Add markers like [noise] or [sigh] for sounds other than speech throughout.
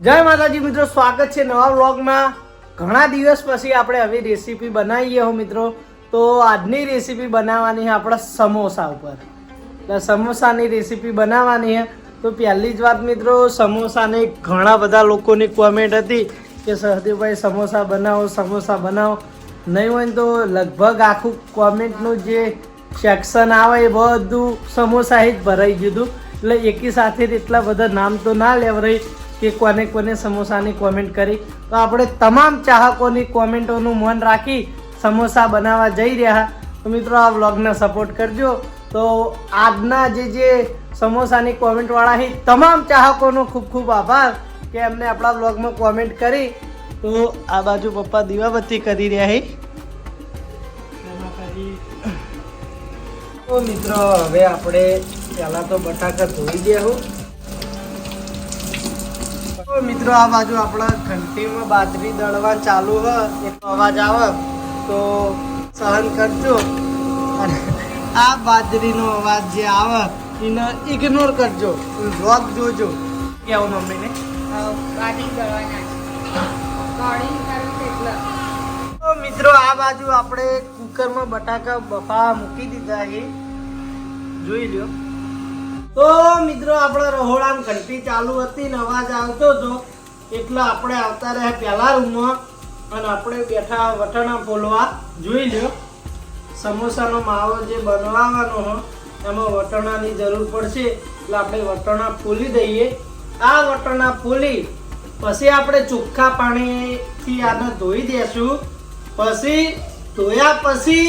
જય માતાજી મિત્રો, સ્વાગત છે નવા વ્લોગમાં. ઘણા દિવસ પછી આપણે આવી રેસીપી બનાવીએ હો મિત્રો. તો આજની રેસીપી બનાવવાની છે આપણા સમોસા ઉપર. સમોસાની રેસીપી બનાવવાની છે. તો પહેલી જ વાત મિત્રો, સમોસાને ઘણા બધા લોકોની કોમેન્ટ હતી કે સહદેવભાઈ સમોસા બનાવો સમોસા બનાવો. નહીં હોય તો લગભગ આખું કોમેન્ટનું જે સેક્શન આવે એ બધું સમોસા જ ભરાઈ ગયું હતું. એટલે એકી સાથે એટલા બધા નામ તો ના લેવરાય કે કોને કોને સમોસાની કોમેન્ટ કરી. તો આપણે તમામ ચાહકોની કોમેન્ટોનું મન રાખી સમોસા બનાવવા જઈ રહ્યા. તો મિત્રો આ વ્લોગને સપોર્ટ કરજો. તો આજના જે જે સમોસાની કોમેન્ટવાળા હી, તમામ ચાહકોનો ખૂબ ખૂબ આભાર કે એમને આપણા વ્લોગમાં કોમેન્ટ કરી. તો આ બાજુ પપ્પા દીવાબત્તી કરી રહ્યા હી. તો મિત્રો, હવે આપણે પહેલા તો બટાકા ધોઈ દેવું તો મિત્રો આ બાજુ આપણા ઘંટીમાં બાજરી દળવા ચાલુ હ એક અવાજ આવે તો સહન કરજો. અને આ બાજરીનો અવાજ જે આવે એને ઇગ્નોર કરજો. વ્લોગ જોજો. કેવું મમ્મીને? એટલે. તો મિત્રો આ બાજુ આપણે કુકરમાં બટાકા બફા મૂકી દીધા છે. જોઈ લ્યો. તો મિત્રો, આપણે રહોડામાં ઘંટી ચાલુ હતી ને અવાજ આવતો હતો. એટલે આપણે આવતા રહ્યા પહેલા રૂમમાં અને આપણે બેઠા વટાણા ફોલવા. જોઈ લ્યો, સમોસાનો માવો જે બનાવવાનો હો, એમાં વટાણાની જરૂર પડશે. એટલે આપણે વટાણા ફોલી દઈએ. આ વટાણા ફોલી, પછી આપણે ચોખ્ખા પાણીથી આને ધોઈ દેશું. પછી, ધોયા પછી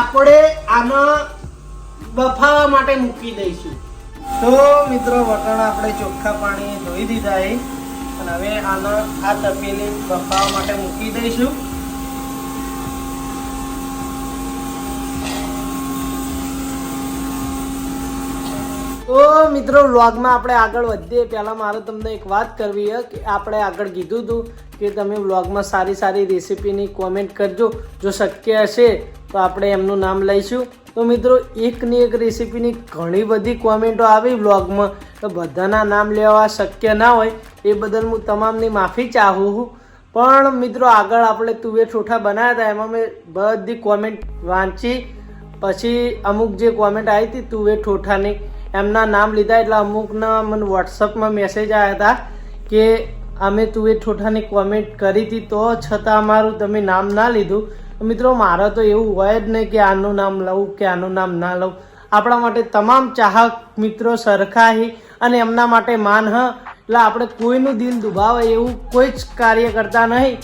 આપણે આને બફાવા માટે મૂકી દઈશું. તો મિત્રો, વટાણા આપણે ચોખ્ખા પાણી ધોઈ દીધા એ અને હવે આને આ તપેલી બફાવા માટે મૂકી દઈશું. તો મિત્રો, વ્લોગમાં આપણે આગળ વધીએ. પહેલાં મારે તમને એક વાત કરવી છે કે આપણે આગળ કીધું હતું કે તમે વ્લોગમાં સારી સારી રેસીપીની કોમેન્ટ કરજો. જો શક્ય હશે તો આપણે એમનું નામ લઈશું. તો મિત્રો, એકની એક રેસીપીની ઘણી બધી કોમેન્ટો આવી વ્લોગમાં. તો બધાના નામ લેવા શક્ય ના હોય, એ બદલ હું તમામની માફી ચાહું છું. પણ મિત્રો, આગળ આપણે તુવેર ઠોઠા બનાવ્યા હતા, એમાં મેં બધી કોમેન્ટ વાંચી. પછી અમુક જે કોમેન્ટ આવી હતી તુવેર ઠોઠાની, એમના નામ લીધા એટલે અમુકના મને વોટ્સઅપમાં મેસેજ આવ્યા હતા કે અમે તુવેર ઠોઠાની કોમેન્ટ કરી હતી, તો છતાં અમારું તમે નામ ના લીધું. મિત્રો, મારે તો એવું હોય જ નહીં કે આનું નામ લઉં કે આનું નામ ના લઉં. આપણા માટે તમામ ચાહક મિત્રો સરખા હી અને એમના માટે માન હ. એટલે આપણે કોઈનું દિલ દુભાવે એવું કોઈ જ કાર્ય કરતા નહીં.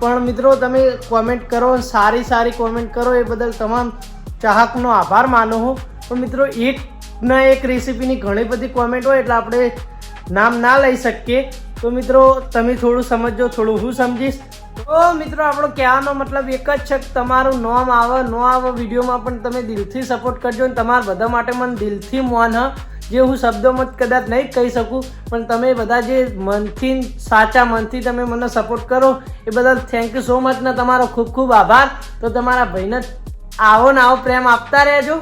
પણ મિત્રો, તમે કોમેન્ટ કરો સારી સારી કોમેન્ટ કરો, એ બદલ તમામ ચાહકનો આભાર માનું હું. પણ મિત્રો, એક ના એક રેસીપીની ઘણી બધી કોમેન્ટ હોય એટલે આપણે નામ ના લઈ શકીએ. તો મિત્રો, તમે થોડું સમજજો, થોડું હું સમજીશ. તો મિત્રો, આપણો કહેવાનો મતલબ એક જ છે તમારું નોમ આવે, ન આવે વિડીયોમાં પણ તમે દિલથી સપોર્ટ કરજો અને તમારા બધા માટે મને દિલથી મોન જે હું શબ્દોમાં કદાચ નહીં કહી શકું, પણ તમે બધા જે મનથી, સાચા મનથી તમે મને સપોર્ટ કરો, એ બદલ થેન્ક યુ સો મચ તમારો ખૂબ ખૂબ આભાર. તો તમારા ભાઈને આવો ને આવો પ્રેમ આપતા રહેજો.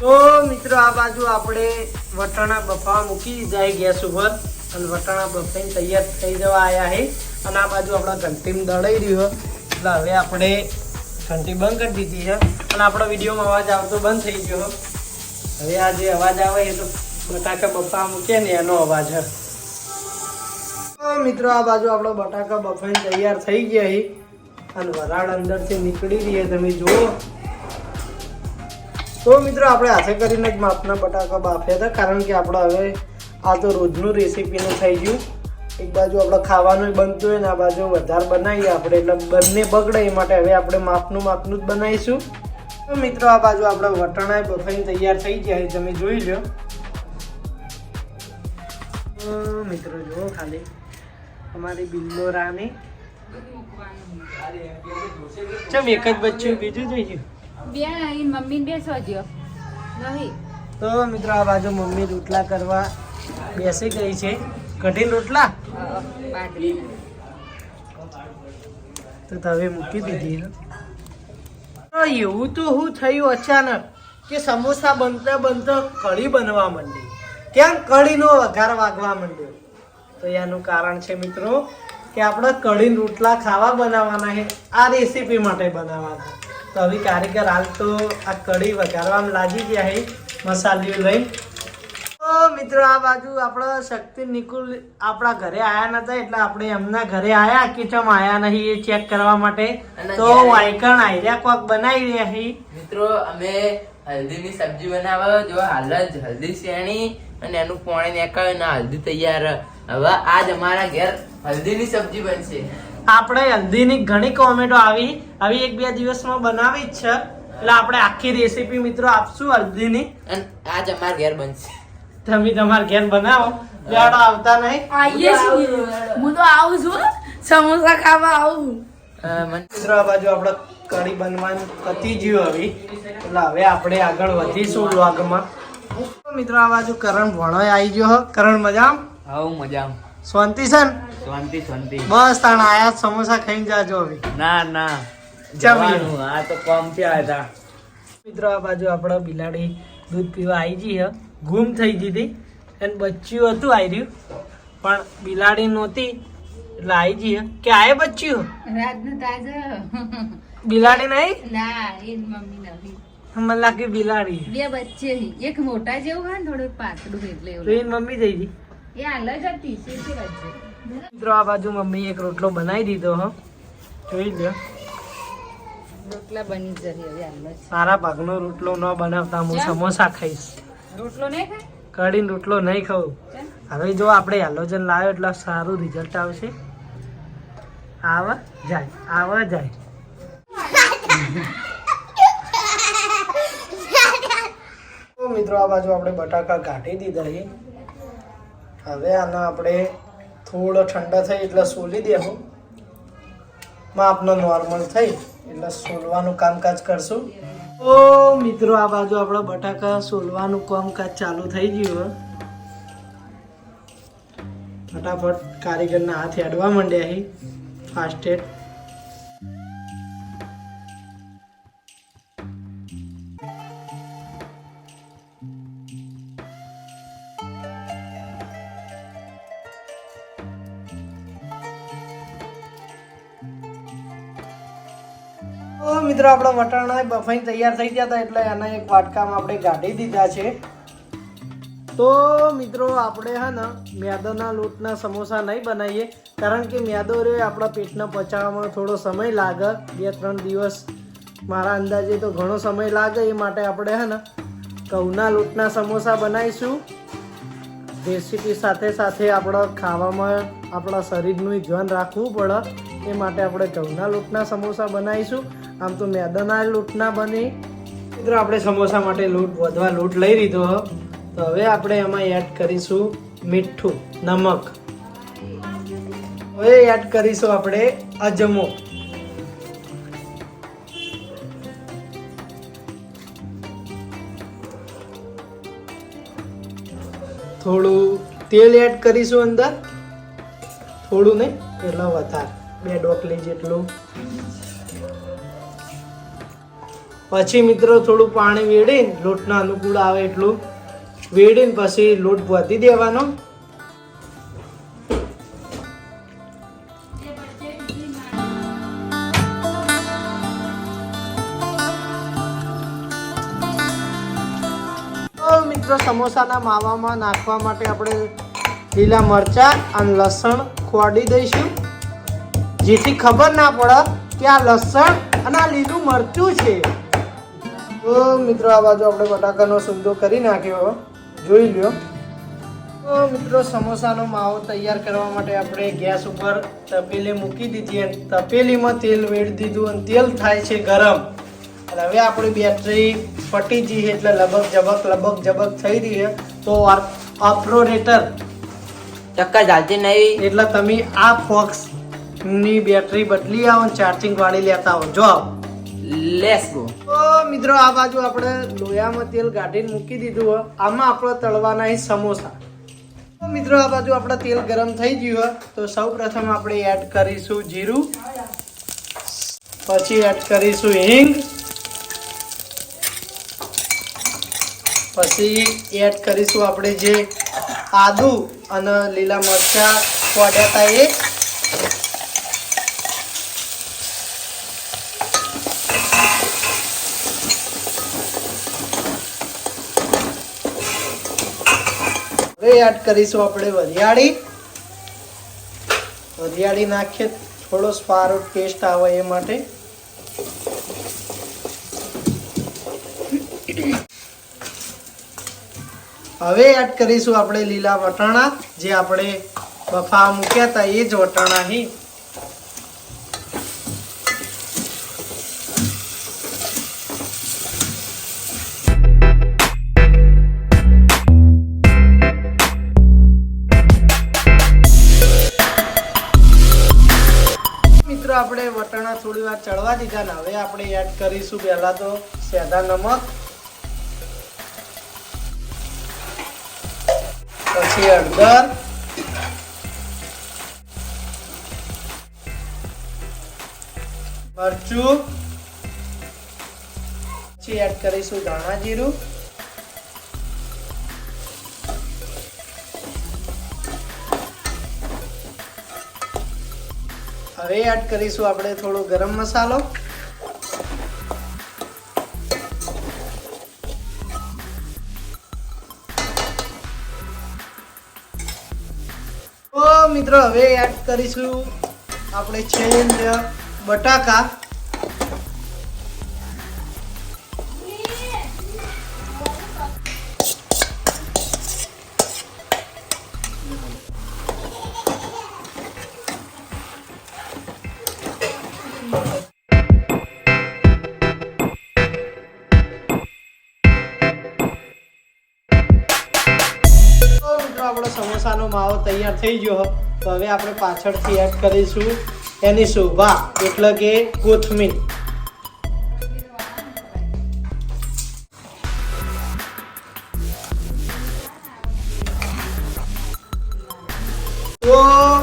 તો મિત્રો, આ બાજુ આપણે વટાણા બફાવા મૂકી જાય ગેસ ઉપર. અને વટાણા બફાઈને તૈયાર થઈ જવા આવ્યા છે અને આ બાજુ આપણો ઘંટીમાં દળાઈ રહ્યો એટલે હવે આપણે ઘંટી બંધ કરી દીધી છે. અને આપણો વિડીયોમાં અવાજ આવતો બંધ થઈ ગયો હવે આ જે અવાજ આવે એ તો બટાકા બફા મૂકે ને એનો અવાજ છે. મિત્રો, આ બાજુ આપણો બટાકા બફાઈને તૈયાર થઈ ગયા અને વરાળ અંદરથી નીકળી રહી તમે જુઓ. તો મિત્રો, આપણે હાથે કરીને જ માપના બટાકા બાફ્યા હતા, કારણ કે આપણે હવે આ તો રોજનું રેસીપીનું થઈ ગયું. એક બાજુ આપણે ખાવાનું બનતું હોય ને આ બાજુ વધારે બનાવીએ આપણે. એટલે બંને બગડે એ માટે હવે આપણે માપનું માપનું જ બનાવીશું. તો મિત્રો આ બાજુ આપણે વટાણા બફાઈને તૈયાર થઈ ગયા છે. તમે જોઈ લો. મિત્રો જુઓ ખાલી. અમારી બિલ્લો રાની. ચમ એક જ બચ્ચું બીજું જોઈએ નહીં. તો મિત્રો આ બાજુ મમ્મી રોટલા કરવા બેસી ગઈ છે. કઢી રોટલા તો તવે મૂકી દીધી એવું તો શું થયું અચાનક કે સમોસા બનતા બનતા કઢી બનવા માંડી. કેમ કઢીનો વઘાર વાગવા માંડ્યો? તો એનું કારણ છે મિત્રો કે આપણે કઢી રોટલા ખાવા બનાવવાના છે, આ રેસીપી માટે બનાવવાના. તો હવે કારીગર હાલ તો આ કઢી વઘારવામાં લાગી ગયા છે, મસાલીઓ લઈ મિત્રો આ બાજુ આપણા શક્તિ નિકુલ આપણા ઘરે આયા નતા એટલે આપણે એમના ઘરે આયા કે ચમ આયા નહીં એ ચેક કરવા માટે. તો વાયકણ આયર્યા કોક બનાવી રહ્યા છે મિત્રો અમે હલ્દીની સબ્જી બનાવવા જો હાલ જ હલ્દી શેણી અને એનું પાણી નેકાવે ને હલ્દી તૈયાર. હવે આજ અમારા ઘેર હલ્દીની સબ્જી બનશે. આપણે હલ્દીની ઘણી કોમેન્ટો આવી આવી એક બે દિવસમાં બનાવી જ છે. એટલે આપણે આખી રેસીપી મિત્રો આપશું હલ્દીની. અને આજ અમારા ઘેર બનશે. તમે તમાર ઘેર બનાવો. બેડો આવતા નહીં. આઈએ છીએ. હું તો આવું છું સમોસા ખાવા આવું અ, મિત્રો આ બાજુ આપણે કઢી બનવાનું પતી ગયું હવે. એટલે હવે આપણે આગળ વધીશું વ્લોગમાં. મિત્રો આ બાજુ કરણ ભણો આવી ગયો હો. કરણ મજામ? હા મજા શાંતિ છે શાંતિ શાંતિ. બસ તાણ આયા સમોસા ખાઈને જાજો હવે. ના ના. જમીએ. આ તો કોમથી આવ્યા મિત્રો આ બાજુ આપણે બિલાડી દૂધ પીવા આવી ગઈ હે. ગુમ થઈ ગઈ હતી અને બચ્ચું હતું આવી રહ્યું પણ બિલાડી નહોતી એટલે આવી ગઈ હે. કે આયે બચ્ચું બિલાડી નહીં? ના એ મમ્મી નથી મને લાગે બિલાડી. બે બચ્ચે એક મોટા જેવું હોય ને થોડું પાતળું એટલે એવું એની મમ્મી થઈ ગઈ. એ અલગ હતી મિત્રો આ બાજુ મમ્મી એક રોટલો બનાવી દીધો હો. જોઈ લ્યો. રોટલા બની જશે સારા ભાગનો રોટલો ન બનાવતા હું સમોસા ખાઈશ. રોટલો નહીં ખાય? કઢીને રોટલો નહીં ખાવું હવે જો આપણે હેલોજન લાવ્યો એટલે સારું રિઝલ્ટ આવશે. આવા જાય આવા જાય. મિત્રો આ બાજુ આપણે બટાકા કાઢી દીધા છે. હવે આના આપણે થોડો ઠંડા થઈ એટલે સોલી દેવું. માપનો નોર્મલ થઈ એટલે સોલવાનું કામકાજ કરશું. તો મિત્રો, આ બાજુ આપણા બટાકા સોલવાનું કામકાજ ચાલુ થઈ ગયું ફટાફટ કારીગરના હાથ હેડવા માંડ્યા છે. ફાસ્ટેડ મિત્રો, આપણા વટાણા બફાઈ તૈયાર થઈ ગયા હતા એટલે એના એક વાટકામાં આપણે ગાઢી દીધા છે. તો મિત્રો, આપણે હા ને મ્યાદોના લોટના સમોસા નહીં બનાવીએ, કારણ કે મેદો રહ્યો આપણા પેટને પચાવવામાં થોડો સમય લાગે. બે ત્રણ દિવસ મારા અંદાજે તો ઘણો સમય લાગે. એ માટે આપણે હા ને ઘઉંના લોટના સમોસા બનાવીશું. રેસીપી સાથે સાથે આપણે ખાવામાં આપણા શરીરનું ધ્યાન રાખવું પડે. એ માટે આપણે ઘઉંના લોટના સમોસા બનાવીશું. આમ તો મેદાના લોટના બને. મિત્રો, આપણે સમોસા માટે લોટ વધવા લોટ લઈ લીધો. તો હવે આપણે એમાં એડ કરીશું મીઠું, નમક. હવે એડ કરીશું આપણે અજમો. થોડું તેલ એડ કરીશું અંદર. થોડું નહીં એટલે વધારે. બે ડોકલી જેટલું. પછી મિત્રો થોડું પાણી વેડીને લોટના અનુકૂળ આવે એટલું. વેડીને પછી લોટ વધી દેવાનો. મિત્રો સમોસાના માવામાં નાખવા માટે આપણે લીલા મરચાં અને લસણ ખોડી દઈશું. જેથી ખબર ના પડે કે આ લસણ અને આ લીલું મરચું છે. તો મિત્રો આ બાજુ આપણે બટાકાનો સુંદો કરી નાખ્યો. જોઈ લ્યો. તો મિત્રો સમોસાનો માવો તૈયાર કરવા માટે આપણે ગેસ ઉપર તપેલી મૂકી દીધી અને તપેલીમાં તેલ વેડી દીધું અને તેલ થાય છે ગરમ. અને હવે આપણી બેટરી ફટી જઈ એટલે લબક જબક લબક જબક થઈ રહી છે. તો ઓપરેટર ચક્કર ચાલતી નહીં. એટલે તમે આ ફોક્સની બેટરી બદલી આવો ચાર્જિંગ વાળી લેતા આવો. જો લેસ ગો તો મિત્રો, આ બાજુ આપણે લોયામાં તેલ ગાઢીને મૂકી દીધું હોય. આમાં આપણે તળવાના એ સમોસા. તો મિત્રો, આ બાજુ આપણે તેલ ગરમ થઈ ગયું હોય. તો સૌપ્રથમ આપણે એડ કરીશું જીરું. પછી એડ કરીશું હિંગ. પછી એડ કરીશું આપણે જે આદુ અને લીલા મરચા. કોડ્યા હતા એ. હવે એડ કરીશું આપણે? વરિયાળી? વરિયાળી નાખીએ, થોડો સારો ટેસ્ટ આવે એ માટે. હવે એડ કરીશું આપણે લીલા વટાણા, જે આપણે બફા મૂક્યા હતા, એ જ વટાણા હી. થોડી ચડવા દીધા ને હવે આપણે એડ કરીશું પહેલા તો સેધા નમક, પછી હળદર, મરચું, પછી એડ કરીશું ધાણા જીરું. હવે એડ કરીશું આપણે થોડો ગરમ મસાલો. મિત્રો હવે એડ કરીશું આપણે છે બટાકા. તૈયાર થઈ ગયો તો હવે આપણે પાછળથી એડ કરીશું. એની શોભા એટલે કે કોથમીર.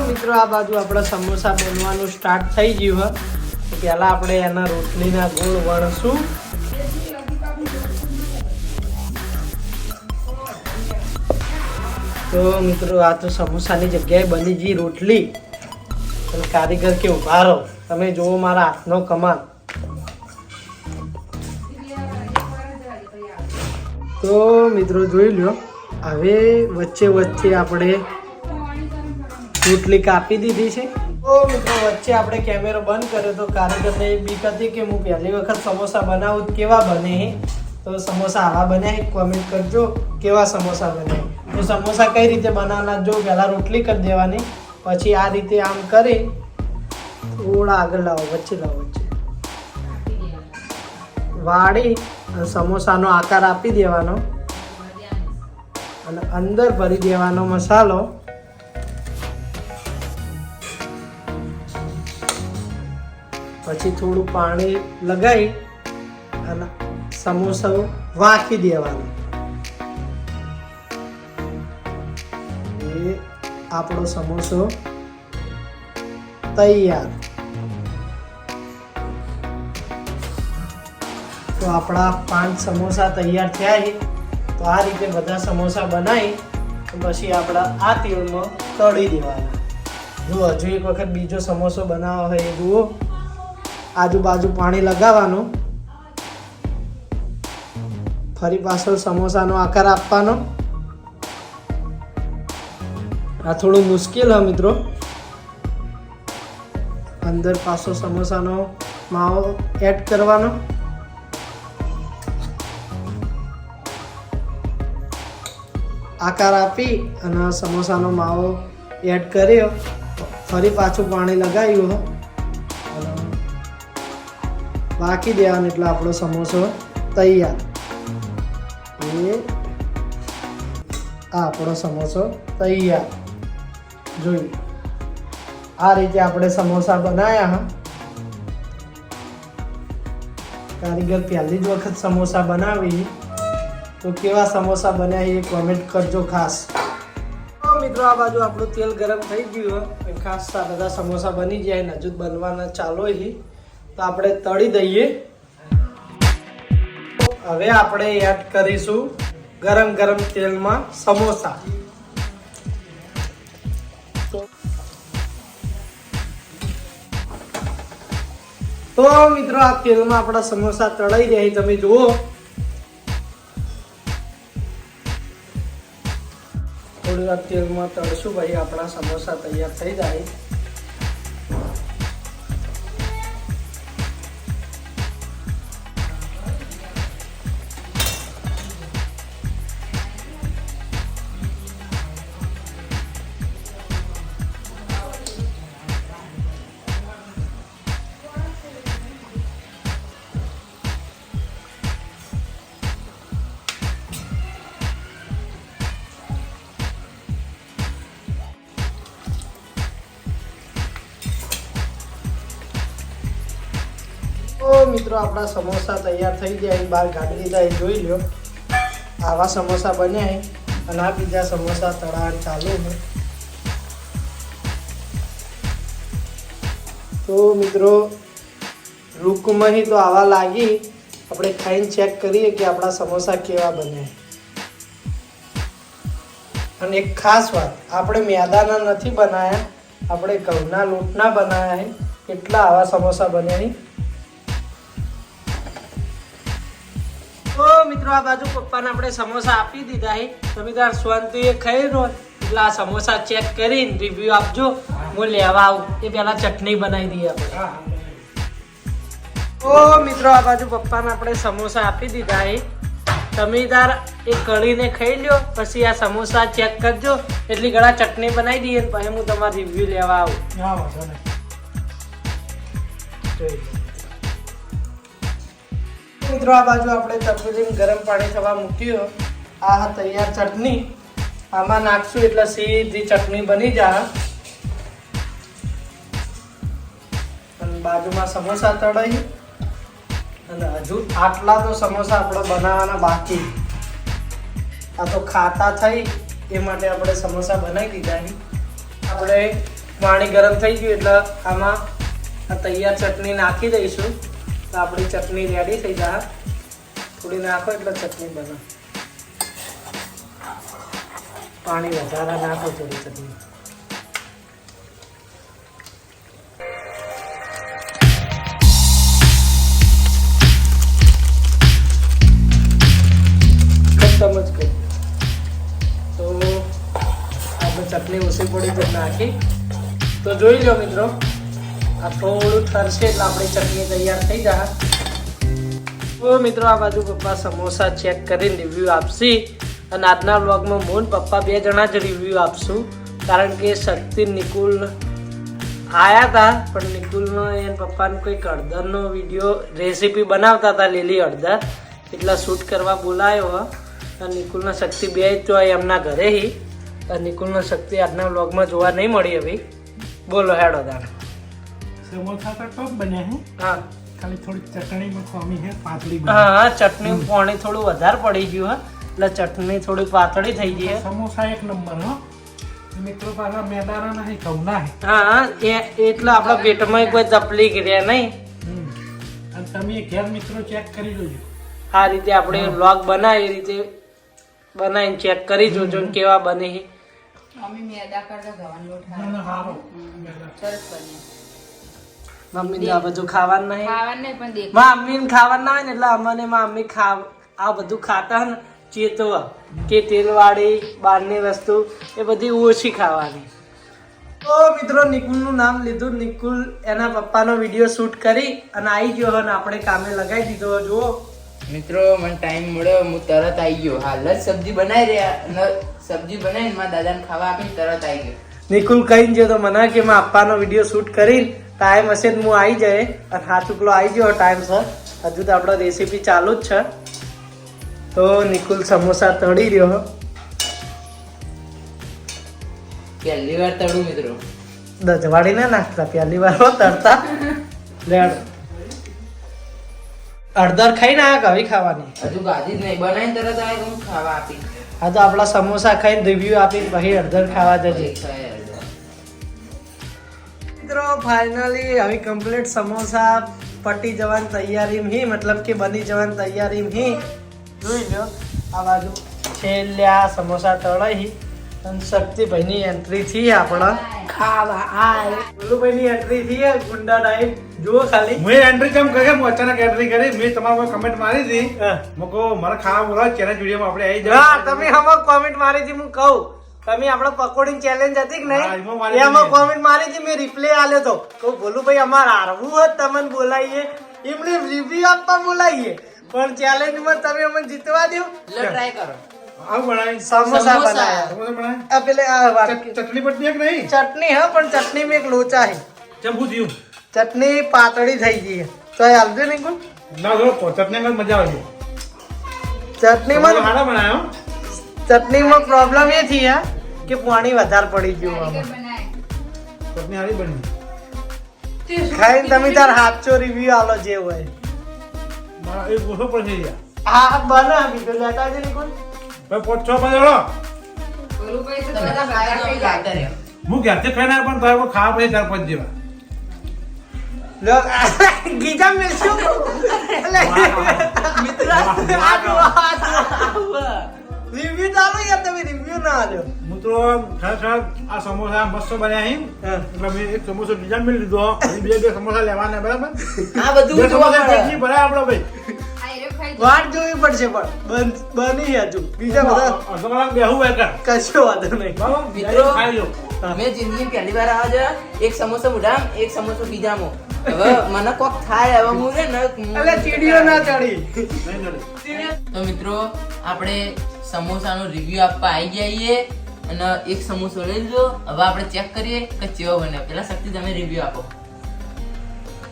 મિત્રો, આ બાજુ આપણા સમોસા બનવાનું સ્ટાર્ટ થઈ ગયું હ. પહેલાં આપણે એના રોટલીના ગોળ વણશું. તો મિત્રો, આ તો સમોસાની જગ્યાએ બની ગઈ રોટલી. અને કારીગર કે ઊભા રહો તમે જુઓ મારા હાથનો કમાલ. તો મિત્રો, જોઈ લ્યો, હવે વચ્ચે વચ્ચે આપણે રોટલી કાપી દીધી છે. તો મિત્રો, વચ્ચે આપણે કેમેરો બંધ કર્યો તો કારીગરને એ બીક હતી કે હું પહેલી વખત સમોસા બનાવું કેવા બને તો સમોસા આવા બન્યા કોમેન્ટ કરજો, કેવા સમોસા બને તો સમોસા કઈ રીતે બનાવવાના જો પહેલાં રોટલી કરી દેવાની, પછી આ રીતે આમ કરી, થોડા આગળ લાવો, વચ્ચે લાવો, વચ્ચે. વાળી સમોસાનો આકાર આપી દેવાનો. અને અંદર ભરી દેવાનો મસાલો. પછી થોડું પાણી લગાવી અને સમોસો વાંકી દેવાનો. આપણો સમોસો તૈયાર. તો આપણા પાંચ સમોસા તૈયાર થયા છે. તો આ રીતે બધા સમોસા બનાવી પછી આપણા આ તેલમાં તળી દેવાના. જો હજુ એક વખત બીજો સમોસો બનાવવા હોય એ જુઓ. આજુબાજુ પાણી લગાવવાનું. ફરી પાછો સમોસાનો આકાર આપવાનો. આ થોડું મુશ્કેલ હા મિત્રો. અંદર પાછો સમોસાનો માવો એડ કરવાનો. આકાર આપી અને સમોસાનો માવો એડ કર્યો. ફરી પાછું પાણી લગાવ્યું બાકી દેવાનો એટલે આપણો સમોસો તૈયાર. એ આ આપણો સમોસો તૈયાર. જોયું. આ રીતે આપણે સમોસા બનાવ્યા કારીગર પહેલી જ વખત સમોસા બનાવી. તો કેવા સમોસા બન્યા એ કોમેન્ટ કરજો ખાસ. મિત્રો, આ બાજુ આપણું તેલ ગરમ થઈ ગયું. ખાસ બધા સમોસા બની જાય હજુ બનવાના ચાલો તો આપણે તળી દઈએ. હવે આપણે એડ કરીશું ગરમ ગરમ તેલમાં સમોસા. તો મિત્રો, આ તેલમાં આપણા સમોસા તળાઈ જાય. તમે જુઓ. થોડી વાર તેલમાં તળશું, ભાઈ. આપણા સમોસા તૈયાર થઈ જાય. મિત્રો, આપણા સમોસા તૈયાર થઈ ગયા એ બહાર કાઢી દીધા એ જોઈ લ્યો. આવા સમોસા બન્યા અને આ બીજા સમોસા તળાવ ચાલુ છે. તો મિત્રો, રૂકમહી તો આવા લાગી. આપણે ખાઈને ચેક કરીએ કે આપણા સમોસા કેવા બન્યા અને એક ખાસ વાત, આપણે મેદાના નથી બનાવ્યા આપણે ઘઉંના લોટના બનાવ્યા એટલા આવા સમોસા બન્યા મિત્રો, આ બાજુ પપ્પાને આપણે સમોસા આપી દીધા છે. તમે તાર એ ખાઈ રહો એટલે આ સમોસા ચેક કરીને રિવ્યુ આપજો. હું લેવા આવું. એ પેલા ચટણી બનાવી દઈએ આપણે. તો મિત્રો, આ બાજુ પપ્પાને આપણે સમોસા આપી દીધા છે. તમે તાર એ કઢીને ખાઈ લ્યો. પછી આ સમોસા ચેક કરજો. એટલી ઘણા ચટણી બનાવી દઈએ પછી હું તમારો રિવ્યુ લેવા આવું. જોઈ લો. મિત્રો, આ બાજુ આપણે તપેલીને ગરમ પાણી થવા મૂક્યું. આ તૈયાર ચટણી. આમાં નાખશું એટલે સીધી ચટણી બની જાય. અને બાજુમાં સમોસા તળાઈ. અને હજુ આટલા તો સમોસા આપણે બનાવવાના બાકી. આ તો ખાતા થઈ. એ માટે આપણે સમોસા બનાવી દીધા આપણે પાણી ગરમ થઈ ગયું એટલે આમાં આ તૈયાર ચટણી નાખી દઈશું. આપણી ચટણી રેડી થઈ જાય થોડી નાખો એટલે ચટણી બને. પાણી વધારે નાખો થોડી ચટણી. સમજ જ તો આપણે ચટણી ઓછી પડી તો નાખી. તો જોઈ લો મિત્રો આ થોડું તરશે એટલે આપણી ચટણી તૈયાર થઈ જાય. તો મિત્રો, આ બાજુ પપ્પા સમોસા ચેક કરીને રિવ્યૂ આપશે. અને આજના વ્લોગમાં હું પપ્પા બે જણા જ રિવ્યૂ આપશું. કારણ કે શક્તિ નિકુલ આવ્યા હતા પણ નિકુલનો એને પપ્પાનો કંઈક હળદરનો વીડિયો રેસીપી બનાવતા હતા લીલી હળદર. એટલે શૂટ કરવા બોલાયો. અને નિકુલના શક્તિ બે જ તો એમના ઘરેથી નિકુલનો શક્તિ આજના વ્લોગમાં જોવા નહીં મળી હવે. બોલો હેડો તારે સમોસા તો ટોપ બન્યા હે. હા. ખાલી થોડી ચટણીમાં ખોમી હે પાતળી હા બની. હા ચટણી પાણી થોડું વધારે પડી ગયું હા. એટલે ચટણી થોડી પાતળી થઈ ગઈ હે. સમોસા એક નંબર હો. મિત્રો પાછા મેદાના નહીં ઘઉંના હે. હા હા એ એટલે આપણા પેટમાં કોઈ તકલીફ રહ્યા નહીં. હમ. અને તમે ઘેર મિત્રો ચેક કરી જોજો. આ રીતે આપણે વ્લોગ બનાવી એ રીતે બનાવીને ચેક કરી જોજો ને કેવા બને છે મમ્મી મેદા કરતા ગવાનો લોટ ના ના હારો. સરસ બન્યો મમ્મી આ બધું ખાવાનું નહીં. ખાવાનું નહીં પણ દેખ મમ્મી ખાવાનું ના હોય ને એટલે અમને મમ્મી ખાવ આ બધું ખાતા ને ચેતવા કે તેલવાળી બહારની વસ્તુ એ બધી ઓછી ખાવાની. તો મિત્રો નિકુલનું નામ લીધું. નિકુલ એના પપ્પાનો વીડિયો શૂટ કરી અને આવી ગયો અને આપણે કામે લગાવી દીધો. જુઓ. મિત્રો મને ટાઈમ મળ્યો. હું તરત આવી ગયો. હાલ જ સબ્જી બનાવી રહ્યા સબ્જી બનાવીને મારા દાદાને ખાવા આપી તરત આવી ગયો. નિકુલ કહીને ગયો તો મને કે મેં આપવાનો વીડિયો શૂટ કરીને ટાઈમ હશે ને હું આવી જાય. અને હાથ ઉકલો આવી ગયો ટાઈમ સર હજુ તો આપણો રેસીપી ચાલુ જ છે. તો નિકુલ સમોસા તળી રહ્યો. પહેલી વાર તળું મિત્રો. દજવાડી ના નાખતા પહેલી વાર તળતા લેડ અડધર ખાઈને આ કે ખાવાની. હજુ ગાદી જ નહીં બનાવીને તરત આવે હું ખાવા આપી. હા તો આપણા સમોસા ખાઈને રિવ્યુ આપી પછી અડધર ખાવા જજે. મિત્રો ફાઇનલી હવે કમ્પ્લીટ સમોસા પટી જવાની તૈયારી હી મતલબ કે બની જવાની તૈયારી હી જોઈ લો આ બાજુ છેલ્લે આ સમોસા તળાઈ અને શક્તિભાઈની એન્ટ્રી થી આપણા ખાવા આય. બોલુભાઈની એન્ટ્રી થી ગુંડા ટાઈપ જુઓ ખાલી. મેં એન્ટ્રી કેમ કરી? હું અચાનક એન્ટ્રી કરી. મેં તમારા કમેન્ટ મારી હતી. મકો મારા ખાવા બોલાવ ચેનલ વિડીયોમાં આપણે આવી જાવ તમે હમણાં કોમેન્ટ મારી હતી હું કહું. તમે આપણે પકોડી ચેલેન્જ હતી કે હા, નહીં એમાં કોમેન્ટ મારી હતી મેં રિપ્લે આલ્યો તો. કહું ભોલું ભાઈ અમારે હારવું હોત તમને બોલાવીએ. એમને રિવ્યુ આપવા બોલાવીએ. પણ ચેલેન્જમાં તમે અમને જીતવા દો. લો ટ્રાય કરો. સમોસા સમોસા. બનાયા. સમોસા બનાવી આ પેલે આ વાત. ચટ- ચટણી નહીં? ચટણી હા પણ ચટણી માં એક લોચા શું ચટણી પાતળી થઈ ગઈ તો એ હાલજો નહીં કોણ? ના જો ચટણી મજા આવે ચટણીમાં ચટણીમાં પ્રોબ્લેમ એ થઈ હા કે પાણી વધારે પડી ગયું આમાં. હારી બની. ખાઈને તમે તાર હાથચો રિવ્યુ આલો જે હોય. મારા એક ઓછો પડશે યાર. હા બને બીજો લેતા જ નહીં કોણ ભાઈ પોચો પડેલો બોલું ભાઈ તો બધા. હું ઘેરથી ખાઈને પણ તારે ખાવા પછી ચાર પાંચ જેવા. [laughs] ગીતા એટલે મિત્ર આ રિવ્યુ ચાલો યાર તમે રિવ્યુ ના આલ્યો મિત્રો ખરેખર આ સમોસા બસો બન્યા અહીં એટલે મેં એક સમોસો બીજા મેં લીધો. અને બે બે સમોસા લેવાના બરાબર? આ બધું જોવા સમોસા મળે. ભરાય આપણો ભાઈ. વાટ જોવી પડશે પણ બન- બની હજુ બીજા બધા તમારા બેહું હોય કશો વાંધો નહીં. મિત્રો ખાઈ મેં જિંદગી પહેલી વાર આવ્યા એક સમોસો મોઢામ એક સમોસો બીજામાં. હવે મને કોક થાય હવે હું છે ને એટલે ચીડીઓ ના ચડી. તો મિત્રો આપણે સમોસાનો રિવ્યુ આપવા આવી જઈએ અને એક સમોસો લઈ લીધો. હવે આપણે ચેક કરીએ કે કેવો બને પેલા શક્તિ તમે રિવ્યુ આપો.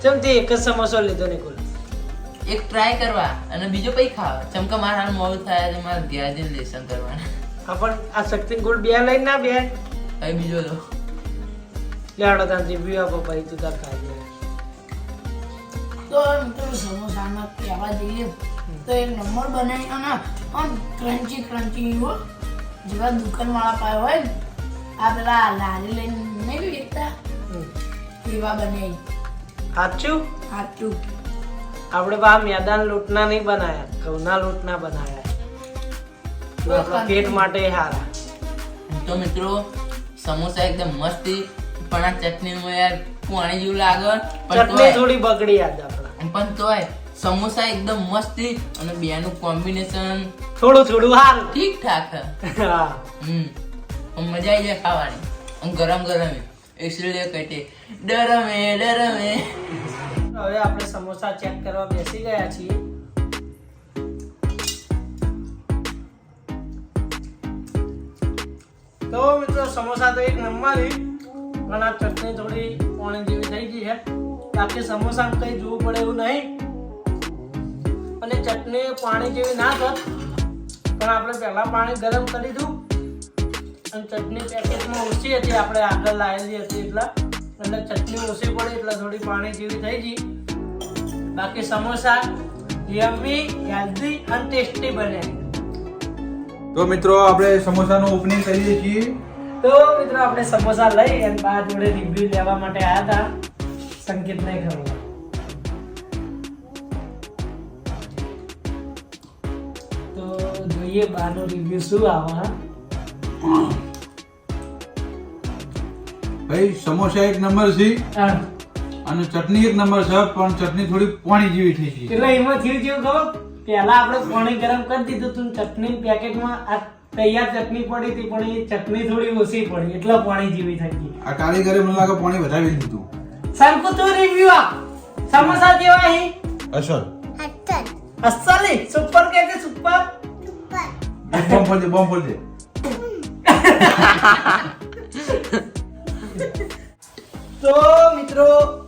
ચમ તે એક જ સમોસો લીધો નિકુલ. એક ટ્રાય કરવા અને બીજો પછી ખાવા. ચમકા મારા હાલ મોડું થાય છે મારા ઘેર જઈને લેસન કરવાના. આ આ શક્તિ ગુડ બે લઈ ના બે. હવે બીજો લો. લેડો તાર રિવ્યુ આપો ભાઈ તું તાર ખાઈ તો મિત્રો સમોસામાં કહેવા જઈએ તો એક નંબર બનાવી અને આમ ક્રન્ચી ક્રન્ચી હો જેવા દુકાનવાળા પાસે હોય ને આ પેલા લારી લઈને નહીં વેચતા એવા બનાવી. સાચું? સાચું. આપણે બા મેદાન લોટના નહીં બનાયા ઘઉંના લોટના બનાયા. પેટ માટે હારા. તો મિત્રો સમોસા એકદમ મસ્તી પણ આ ચટણીમાં યાર પાણી જેવું લાગે ચટણી થોડી બગડી યાદ આપણા પણ તોય સમોસા એકદમ મસ્તી અને બેનું કોમ્બિનેશન થોડું થોડું હાલ. ઠીક ઠાક હમ. મજા આવી જાય ખાવાની. ગરમ ગરમ એટલે કટે ડરમે ડરમે. હવે આપણે સમોસા ચેક કરવા બેસી ગયા છીએ. તો મિત્રો સમોસા તો એક નંબર. પણ આ ચટણી થોડી પાણી જેવી થઈ ગઈ છે. બાકી સમોસા કઈ જોવું પડે એવું નહીં. અને ચટણી પાણી જેવી ના થત પણ આપણે પહેલા પાણી ગરમ કરી દીધું અને ચટણી પેકેટમાં ઓછી હતી આપણે આગળ લાવેલી હતી એટલે. એટલે ચટણી ઓછી પડી એટલે થોડી પાણી જેવી થઈ ગઈ. બાકી સમોસા યમી હેલ્ધી અને ટેસ્ટી બને. તો મિત્રો આપણે સમોસાનું ઓપનિંગ કરીએ છીએ. તો મિત્રો આપણે સમોસા લઈ અને બા જોડે રિવ્યુ લેવા માટે આવ્યા હતા. સંકેત નહીં ખબર તો જોઈએ બાનો રિવ્યુ શું આવે ભાઈ સમોસા એક નંબર છે હા. અને ચટણી એક નંબર છે પણ ચટણી થોડી પાણી જેવી થઈ છે એટલે એમાં થયું કેવું ખબર? પહેલા આપણે પાણી ગરમ કરી દીધું તું ચટણી પેકેટમાં આ તૈયાર ચટણી પડી હતી પણ એ ચટણી થોડી ઓછી પડી એટલે પાણી જેવી થઈ ગઈ. આ કારીગરે મને લાગે પાણી વધારી દીધું સરખું तू रिव्ह्यू જેવા અહીં અસર અસલી. સુપર કે છે સુપર? બોમ્બ ફોડ दे ફોડ દે તો મિત્રો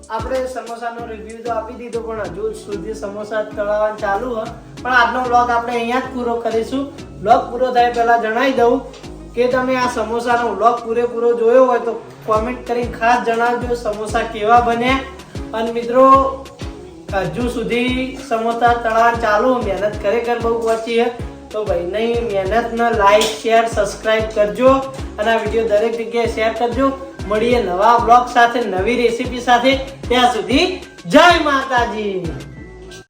આપણે સમોસાનો રિવ્યુ તો આપી દીધો પણ હજુ સુધી સમોસા તળાવવાનું ચાલુ હ પણ આજનો બ્લોગ આપણે અહીંયા જ પૂરો કરીશું. બ્લોગ પૂરો થાય પહેલાં જણાવી દઉં કે તમે આ સમોસાનો બ્લોગ પૂરેપૂરો જોયો હોય તો કોમેન્ટ કરી ખાસ જણાવજો, સમોસા કેવા બન્યા અને મિત્રો, હજુ સુધી સમોસા તળાવવાનું ચાલુ, મહેનત ખરેખર બહુ પહોંચી હે તો ભાઈ, નહીં મહેનતના લાઈક શેર સબસ્ક્રાઇબ કરજો. અને આ વીડિયો દરેક જગ્યાએ શેર કરજો. મળીએ નવા બ્લોગ સાથે, નવી રેસીપી સાથે. ત્યાં સુધી જય માતાજી.